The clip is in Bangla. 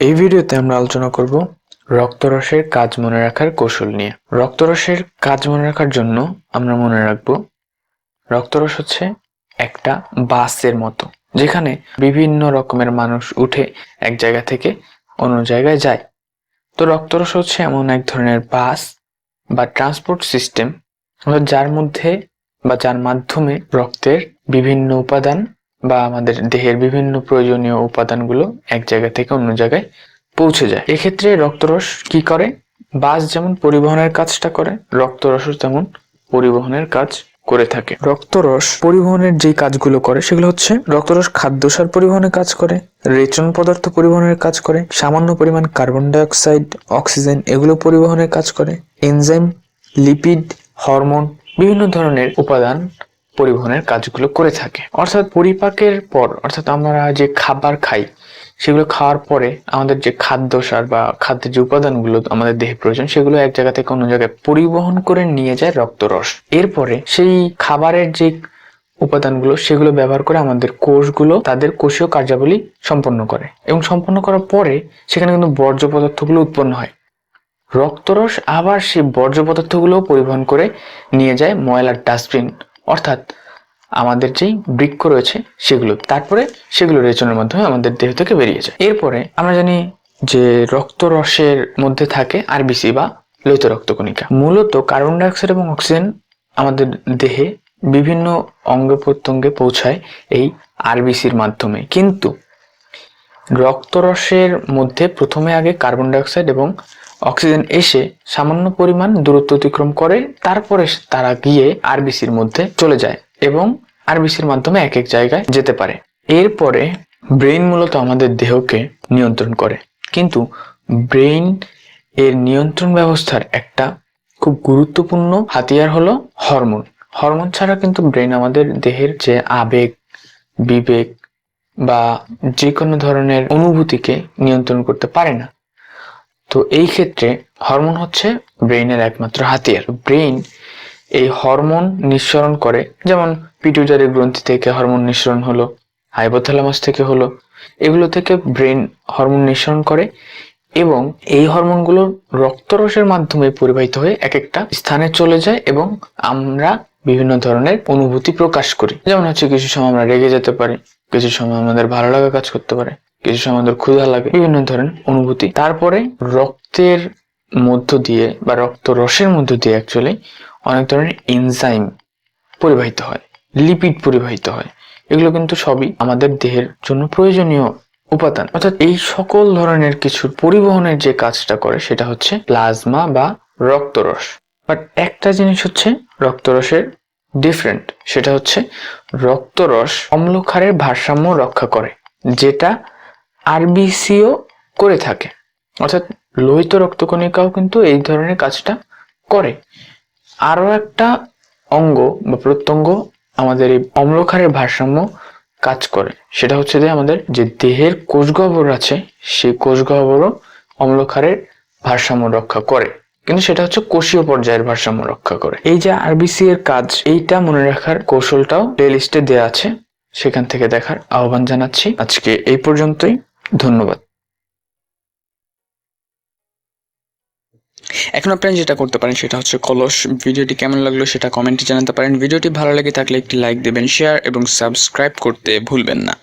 এই ভিডিওতে আমরা আলোচনা করব রক্তরসের কাজ মনে রাখার কৌশল নিয়ে। রক্তরসের কাজ মনে রাখার জন্য আমরা মনে রাখব, রক্তরস হচ্ছে একটা বাসের মতো, যেখানে বিভিন্ন রকমের মানুষ উঠে এক জায়গা থেকে অন্য জায়গায় যায়। তো রক্তরস হচ্ছে এমন এক ধরনের বাস বা ট্রান্সপোর্ট সিস্টেম, যার মধ্যে বা যার মাধ্যমে রক্তের বিভিন্ন উপাদান বা আমাদের দেহের বিভিন্ন প্রয়োজনীয় উপাদানগুলো এক জায়গা থেকে অন্য জায়গায় পৌঁছে যায়। এক্ষেত্রে রক্তরস কি করে? বাস যেমন পরিবহনের কাজটা করে, রক্তরসও তেমন পরিবহনের কাজ করে থাকে। রক্তরস পরিবহনের যে কাজগুলো করে, সেগুলো হচ্ছে রক্তরস খাদ্যসার পরিবহনের কাজ করে, রেচন পদার্থ পরিবহনের কাজ করে, সামান্য পরিমাণ কার্বন ডাইঅক্সাইড, অক্সিজেন এগুলো পরিবহনের কাজ করে, এনজাইম, লিপিড, হরমোন, বিভিন্ন ধরনের উপাদান পরিবহনের কাজগুলো করে থাকে। অর্থাৎ পরিপাকের পর, অর্থাৎ আমরা যে খাবার খাই, সেগুলো খাওয়ার পরে আমাদের যে খাদ্য সার বা খাদ্যের যে উপাদানগুলো আমাদের দেহে প্রয়োজন, সেগুলো এক জায়গা থেকে অন্য জায়গায় পরিবহন করে নিয়ে যায় রক্তরস। এরপরে সেই খাবারের যে উপাদানগুলো, সেগুলো ব্যবহার করে আমাদের কোষগুলো তাদের কোষীয় কার্যাবলী সম্পন্ন করে। এবং সম্পন্ন করার পরে সেখানে কিন্তু বর্জ্য পদার্থগুলো উৎপন্ন হয়। রক্তরস আবার সেই বর্জ্য পদার্থগুলো পরিবহন করে নিয়ে যায় ময়লার ডাস্টবিন অর্থাৎ আমাদের যেই বৃক্ষ রয়েছে সেগুলো, তারপরে সেগুলো রেচনের মাধ্যমে আমাদের দেহ থেকে বেরিয়ে যায়। এরপরে আমরা জানি যে রক্তরসের মধ্যে থাকে আরবিসি বা লোহিত রক্তকণিকা। মূলত কার্বন ডাইঅক্সাইড এবং অক্সিজেন আমাদের দেহে বিভিন্ন অঙ্গ প্রত্যঙ্গে পৌঁছায় এই আরবিসির মাধ্যমে। কিন্তু রক্তরসের মধ্যে প্রথমে আগে কার্বন ডাইঅক্সাইড এবং অক্সিজেন এসে সামান্য পরিমাণ দূরত্ব অতিক্রম করে, তারপরে তারা গিয়ে আরবিসির মধ্যে চলে যায় এবং আরবিসির মাধ্যমে এক এক জায়গায় যেতে পারে। এরপরে ব্রেইন মূলত আমাদের দেহকে নিয়ন্ত্রণ করে। কিন্তু ব্রেইন এর নিয়ন্ত্রণ ব্যবস্থার একটা খুব গুরুত্বপূর্ণ হাতিয়ার হলো হরমোন। হরমোন ছাড়া কিন্তু ব্রেন আমাদের দেহের যে আবেগ, বিবেক বা যে কোনো ধরনের অনুভূতিকে নিয়ন্ত্রণ করতে পারে না। তো এই ক্ষেত্রে হরমোন হচ্ছে ব্রেইনের একমাত্র হাতিয়ার। ব্রেইন এই হরমোন নিঃসরণ করে, যেমন পিটুইটারি গ্রন্থি থেকে হরমোন নিঃসরণ হলো, হাইপোথ্যালামাস থেকে হলো, এগুলো থেকে ব্রেন হরমোন নিঃসরণ করে এবং এই হরমোনগুলো রক্তরসের মাধ্যমে পরিবাহিত হয়ে এক একটা স্থানে চলে যায় এবং আমরা বিভিন্ন ধরনের অনুভূতি প্রকাশ করি। যেমন হচ্ছে কিছু সময় আমরা রেগে যেতে পারি, কিছু সময় আমাদের ভালো লাগা কাজ করতে পারে। কিছু সময় আমাদের ক্ষুধা লাগে, বিভিন্ন ধরনের অনুভূতি। তারপরে রক্তের মধ্য দিয়ে বা রক্ত রসের মধ্য দিয়ে অ্যাকচুয়ালি অনেক ধরনের এনজাইম পরিবাহিত হয় লিপিড পরিবাহিত হয়। এগুলো কিন্তু সবই আমাদের দেহের জন্য প্রয়োজনীয় উপাদান। অর্থাৎ এই সকল ধরনের কিছুর পরিবহনের যে কাজটা করে সেটা হচ্ছে প্লাজমা বা রক্তরস। বাট একটা জিনিস হচ্ছে রক্তরসের ডিফারেন্ট সেটা হচ্ছে রক্তরস অম্লক্ষারের ভারসাম্য রক্ষা করে, যেটা আরবিসিও করে থাকে। অর্থাৎ লোহিত রক্তকণিকাও কিন্তু এই ধরনের কাজটা করে। আরও একটা অঙ্গ বা প্রত্যঙ্গ আমাদের এই অম্লক্ষারের ভারসাম্য কাজ করে। সেটা হচ্ছে যে আমাদের যে দেহের কোষগহ্বর আছে, সেই কোষগহ্বরও অম্লক্ষারের ভারসাম্য রক্ষা করে। কিন্তু সেটা হচ্ছে কোষীয় পর্যায়ের ভারসাম্য রক্ষা করে। এই যে আরবিসি এর কাজ, এইটা মনে রাখার কৌশলটাও প্লে লিস্টে দেওয়া আছে। সেখান থেকে দেখার আহ্বান জানাচ্ছি। আজকে এই পর্যন্তই। ধন্যবাদ। এখন আপনারা যেটা করতে পারেন সেটা হচ্ছে কলস, ভিডিওটি কেমন লাগল সেটা কমেন্টে জানাতে পারেন। ভিডিওটি ভালো লাগে থাকলে একটি লাইক দেবেন শেয়ার এবং সাবস্ক্রাইব করতে ভুলবেন না।